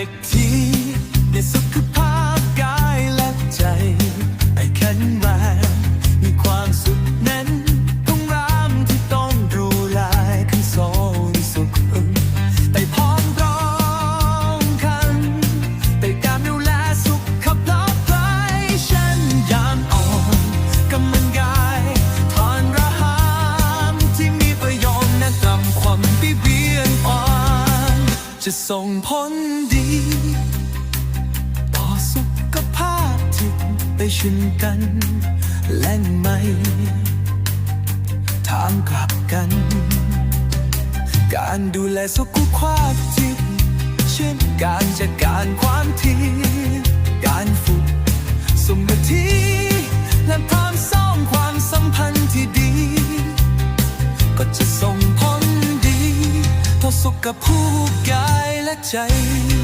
ล็ก จะส่งผลดี ต่อสุขภาพจิตไปชินกันและไม่ทางกลับกัน การดูแลสุขภาพจิต เช่นการจัดการความทีการฝึกสมาธิและพร้อมสร้างความสัมพันธ์ที่ดี ก็จะส่งผลดี ต่อสุขภาพกาย และใจ